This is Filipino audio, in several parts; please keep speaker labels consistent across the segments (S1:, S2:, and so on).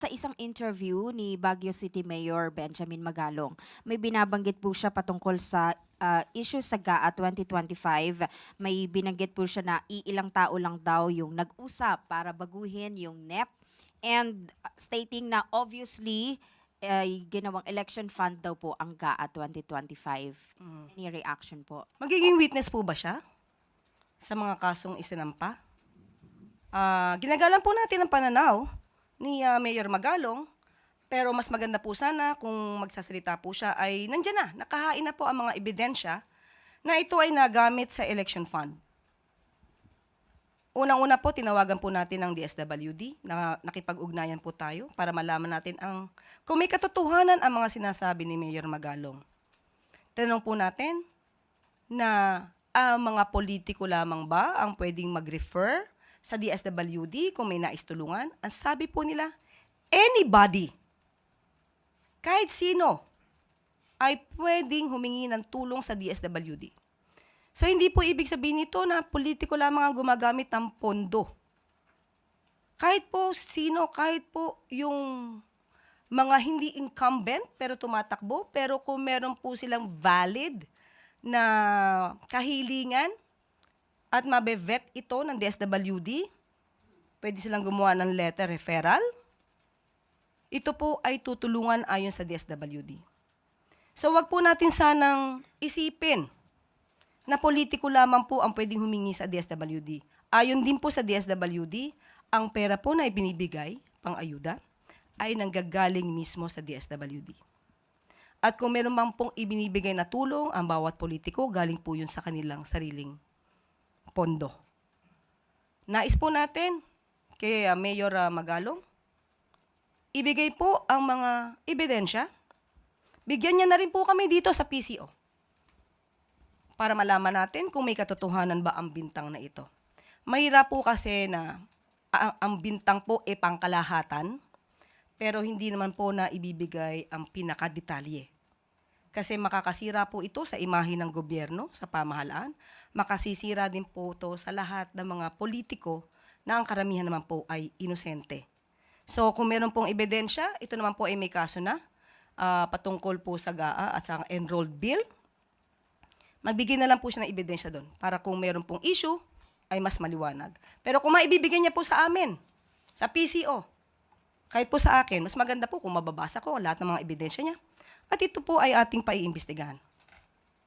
S1: Sa isang interview ni Baguio City Mayor Benjamin Magalong, may binabanggit po siya patungkol sa ah, issue sa GAA 2025. May binanggit po siya na iilang tao lang daw yung nag-usap para baguhin yung NEP and ah, stating na obviously ay ginawang election fund daw po ang GAA 2025.
S2: Mm.
S1: Any reaction po?
S2: Magiging witness po ba siya sa mga kasong isinampa? Ah, ginagalang po natin ang pananaw ni ah, Mayor Magalong, pero mas maganda po sana kung magsasalita po siya ay nandiyan na, nakahain na po ang mga ebidensya na ito ay nagamit sa election fund. Unang-una po, tinawagan po natin ang DSWD na nakipag-ugnayan po tayo para malaman natin ang kung may katotohanan ang mga sinasabi ni Mayor Magalong. Tanong po natin na ang mga politiko lamang ba ang pwedeng mag-refer sa DSWD kung may nais tulungan? Ang sabi po nila, anybody, kahit sino, ay pwedeng humingi ng tulong sa DSWD. So hindi po ibig sabihin nito na politiko lamang ang gumagamit ng pondo. Kahit po sino, kahit po yung mga hindi incumbent pero tumatakbo, pero kung meron po silang valid na kahilingan at mabevet ito ng DSWD, pwede silang gumawa ng letter referral. Ito po ay tutulungan ayon sa DSWD. So wag po natin sanang isipin na politiko lamang po ang pwedeng humingi sa DSWD. Ayon din po sa DSWD, ang pera po na ibinibigay pang ayuda ay nanggagaling mismo sa DSWD. At kung meron mang pong ibinibigay na tulong ang bawat politiko, galing po yun sa kanilang sariling pondo. Nais po natin kay uh, Mayor uh, Magalong, ibigay po ang mga ebidensya. Bigyan niya na rin po kami dito sa PCO para malaman natin kung may katotohanan ba ang bintang na ito. Mahirap po kasi na a- ang bintang po e pangkalahatan, pero hindi naman po na ibibigay ang pinakadetalye. Kasi makakasira po ito sa imahe ng gobyerno, sa pamahalaan. Makasisira din po ito sa lahat ng mga politiko na ang karamihan naman po ay inosente. So kung meron pong ebidensya, ito naman po ay may kaso na ah, patungkol po sa GAA at sa enrolled bill magbigay na lang po siya ng ebidensya doon para kung meron pong issue, ay mas maliwanag. Pero kung maibibigay niya po sa amin, sa PCO, kahit po sa akin, mas maganda po kung mababasa ko lahat ng mga ebidensya niya. At ito po ay ating paiimbestigahan.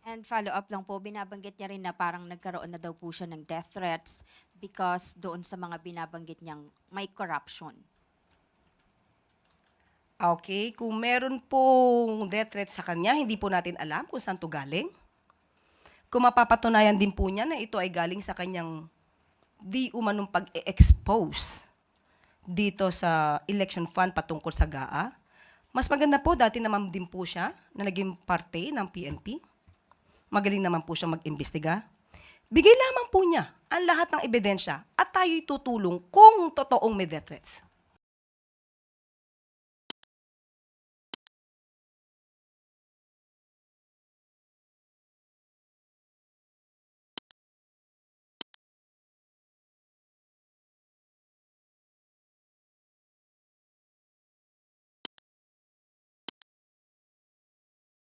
S1: And follow up lang po, binabanggit niya rin na parang nagkaroon na daw po siya ng death threats because doon sa mga binabanggit niyang may corruption.
S2: Okay, kung meron pong death threat sa kanya, hindi po natin alam kung saan to galing. Kung mapapatunayan din po niya na ito ay galing sa kanyang di umanong pag-expose dito sa election fund patungkol sa GAA, mas maganda po, dati naman din po siya na naging parte ng PNP. Magaling naman po siya mag-imbestiga. Bigay lamang po niya ang lahat ng ebidensya at tayo'y tutulong kung totoong may death threats.